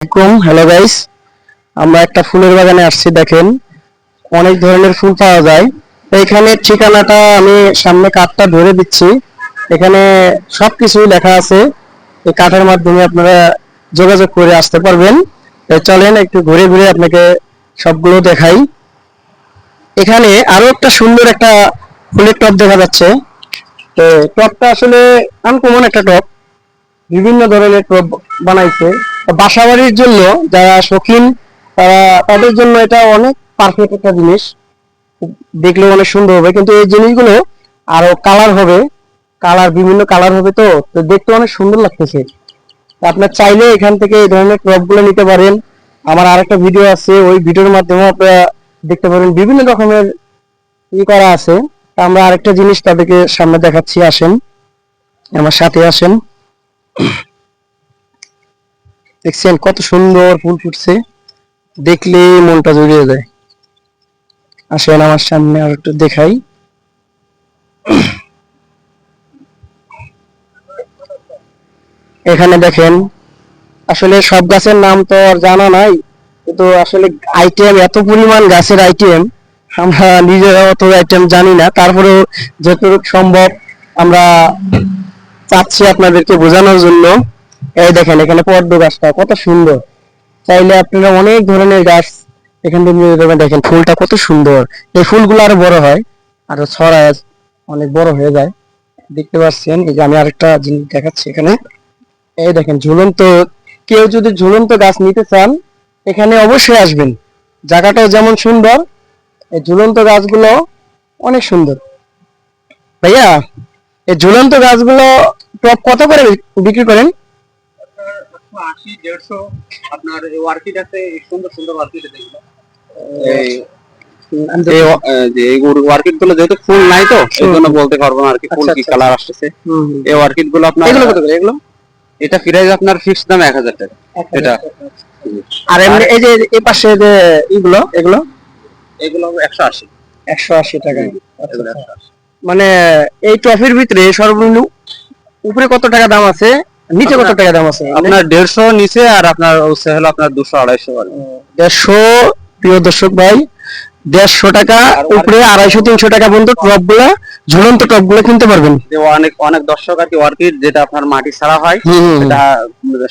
আসসালামাইকুম hello guys আমরা একটা ফুলের বাগানে আসছি, দেখেন। অনেক ধরনের ফুল পাওয়া যায়। এখানে ঠিকানাটা আমি সামনে কাঠটা ধরে দিচ্ছি। এখানে সবকিছু লেখা আছে। এই কাঠের মাধ্যমে আপনারা যোগাযোগ করে আসতে পারবেন। চলেন একটু ঘুরে ঘুরে আপনাকে সবগুলো দেখাই। এখানে আরও একটা সুন্দর একটা ফুলের টব দেখা যাচ্ছে। তো টবটা আসলে আনকমন একটা টব বিভিন্ন ধরনের টব বানাইছে। বাসা বাড়ির জন্য যারা শৌখিন, তারা তাদের জন্য এটা অনেক পারফেক্ট একটা জিনিস। দেখলে অনেক সুন্দর হবে। কিন্তু এই জিনিসগুলো আরও কালার হবে। কালার বিভিন্ন কালার হবে তো। তো দেখতে অনেক সুন্দর লাগতেছে। আপনার চাইলে এখান থেকে এই ধরনের টবগুলো নিতে পারেন। আমার আরেকটা ভিডিও আছে। ওই ভিডিওর মাধ্যমে আপনারা দেখতে পারেন। বিভিন্ন রকমের ই করা আছে। তা আমরা আরেকটা জিনিস তাদেরকে সামনে দেখাচ্ছি। আসেন। আমার সাথে আসেন। দেখছেন কত সুন্দর ফুল ফুটছে। দেখলে মনটা জড়িয়ে যায়। আসেন আমার সামনে আর একটু দেখাই। এখানে দেখেন, আসলে সব গাছের নাম তো আর জানা নাই, কিন্তু আসলে আইটেম, এত পরিমাণ গাছের আইটেম, আমরা নিজেরা অত আইটেম জানি না। তারপরেও যতটুকু সম্ভব আমরা চাচ্ছি আপনাদেরকে বোঝানোর জন্য। এই দেখেন, এখানে পদ্ম গাছটা কত সুন্দর। চাইলে আপনারা অনেক ধরনের গাছ এখান থেকে দেখেন, ফুলটা কত সুন্দর। এই ফুলগুলো আরও বড় হয়, আরও ছড়ায় অনেক বড় হয়ে যায়। দেখতে পাচ্ছেন, এই যে আমি আরেকটা জিনিস দেখাচ্ছি এখানে। এই দেখেন, ঝুলন্ত, কেউ যদি ঝুলন্ত গাছ নিতে চান, এখানে অবশ্যই আসবেন। জায়গাটাও যেমন সুন্দর, এই ঝুলন্ত গাছগুলো অনেক সুন্দর। ভাইয়া, এই ঝুলন্ত গাছগুলো টপ কত করে বিক্রি করেন? আশি দেড়শো আপনার ওয়ার্কিট আছে এই সুন্দর সুন্দর ওয়ার্কিট আছে এগুলো। এই আমি তো- এই ও- আহ, যে এই ওয়ার্কিটগুলো যেহেতু ফুল নাই তো এই জন্য বলতে পারব না আর কি ফুল আচ্ছা, কি আচ্ছা, কালার আসতেছে। হুম, হুম। এই ওয়ার্কিটগুলো আপনার এগুলো কত করে? এগুলো? এটা প্রাইস আপনার ফিক্স দাম এক হাজার টাকা। এটা। আর এমনি এই যে এই পাশে যে এগুলো এগুলো? এগুলো একশো আশি। একশো আশি টাকা। আশি। মানে এই ট্রফির ভিতরে সর্বনিম্ন উপরে কত টাকা দাম আছে? নিচে কত টাকা দাম আছে? আপনার দেড়শো নিচে আর আপনার হচ্ছে হলো আপনার দুশো আড়াইশো। দেড়শো প্রিয় দর্শক ভাই দেড়শো টাকা উপরে আড়াইশো তিনশো টাকা পর্যন্ত টপগুলা ঝুলন্ত টপগুলো কিনতে পারবেন। অনেক অনেক দর্শক আর কি ওয়ার্কিট যেটা আপনার মাটি ছাড়া হয়। এটা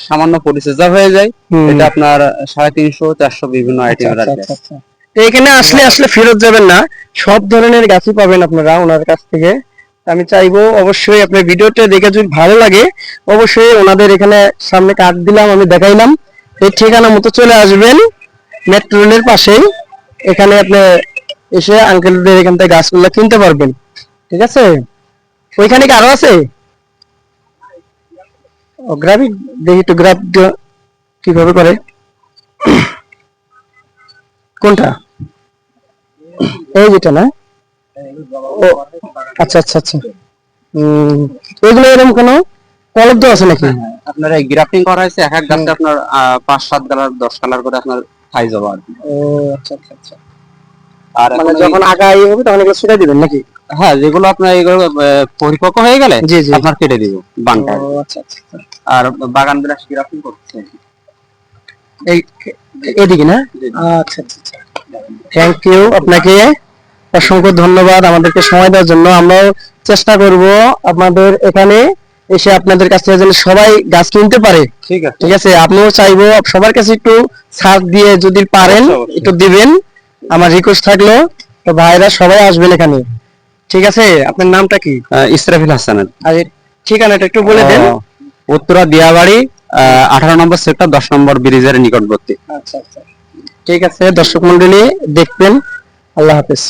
সামান্য পরিচর্যা হয়ে যায়। এটা আপনার সাড়ে তিনশো চারশো বিভিন্ন আইটেম আচ্ছা, আচ্ছা, আচ্ছা। তো এখানে আসলে আসলে ফেরত যাবেন না। সব ধরনের গাছই পাবেন আপনারা ওনার কাছ থেকে। আমি চাইব অবশ্যই আপনার ভিডিওটা দেখে যদি ভালো লাগে, অবশ্যই ওনাদের এখানে সামনে কার্ড দিলাম, আমি দেখাইলাম। এই ঠিকানা মতো চলে আসবেন, মেট্রো রেলের পাশেই। এখানে আপনি এসে আঙ্কেলদের এখান থেকে গাছগুলো কিনতে পারবেন। ঠিক আছে? ওইখানে কি আরও আছে? ও দেখি তো গ্রাফ কীভাবে করে? কোনটা? এই যেটা না? ও আচ্ছা আচ্ছা আচ্ছা। এগুলো এরকম কোনো কলব দেওয়া আছে নাকি? আপনার এই গ্রাফটিং করা হয়েছে এক এক গাছে আপনার পাঁচ সাত কালার দশ কালার করে আপনার সাইজ হবে আর ও আচ্ছা আচ্ছা আচ্ছা। আর মানে যখন আগাই হবে তখন এগুলো ছেড়ে দিবেন নাকি? হ্যাঁ যেগুলো আপনার এগুলো পরিপক্ক হয়ে গেলে জি, জি। আপনার কেটে দিব বানটা আচ্ছা আচ্ছা আচ্ছা। আর বাগান বিলাস গ্রাফটিং করছে এই এদিকে না? আচ্ছা আচ্ছা থ্যাংক ইউ আপনাকে। অসংখ্য ধন্যবাদ আমাদেরকে সময় দেওয়ার জন্য। আমরাও চেষ্টা করব আপনাদের এখানে এসে আপনাদের কাছ থেকে যেন সবাই গাছ কিনতে পারে। ঠিক আছে। ঠিক আছে? আপনিও চাইব সবার কাছে একটু ছাড় দিয়ে যদি পারেন অবশ্যই। একটু দিবেন। আমার রিকোয়েস্ট থাকল তো ভাইরা সবাই আসবেন এখানে। ঠিক আছে? আপনার নামটা কি? ইসরাফিল হাসানের আর ঠিকানাটা একটু বলে দেন। উত্তরা দিয়াবাড়ি আঠারো নম্বর সেক্টর দশ নম্বর ব্রিজের নিকটবর্তী। আচ্ছা আচ্ছা। ঠিক আছে দর্শক মন্ডলী দেখবেন। আল্লাহ হাফেজ।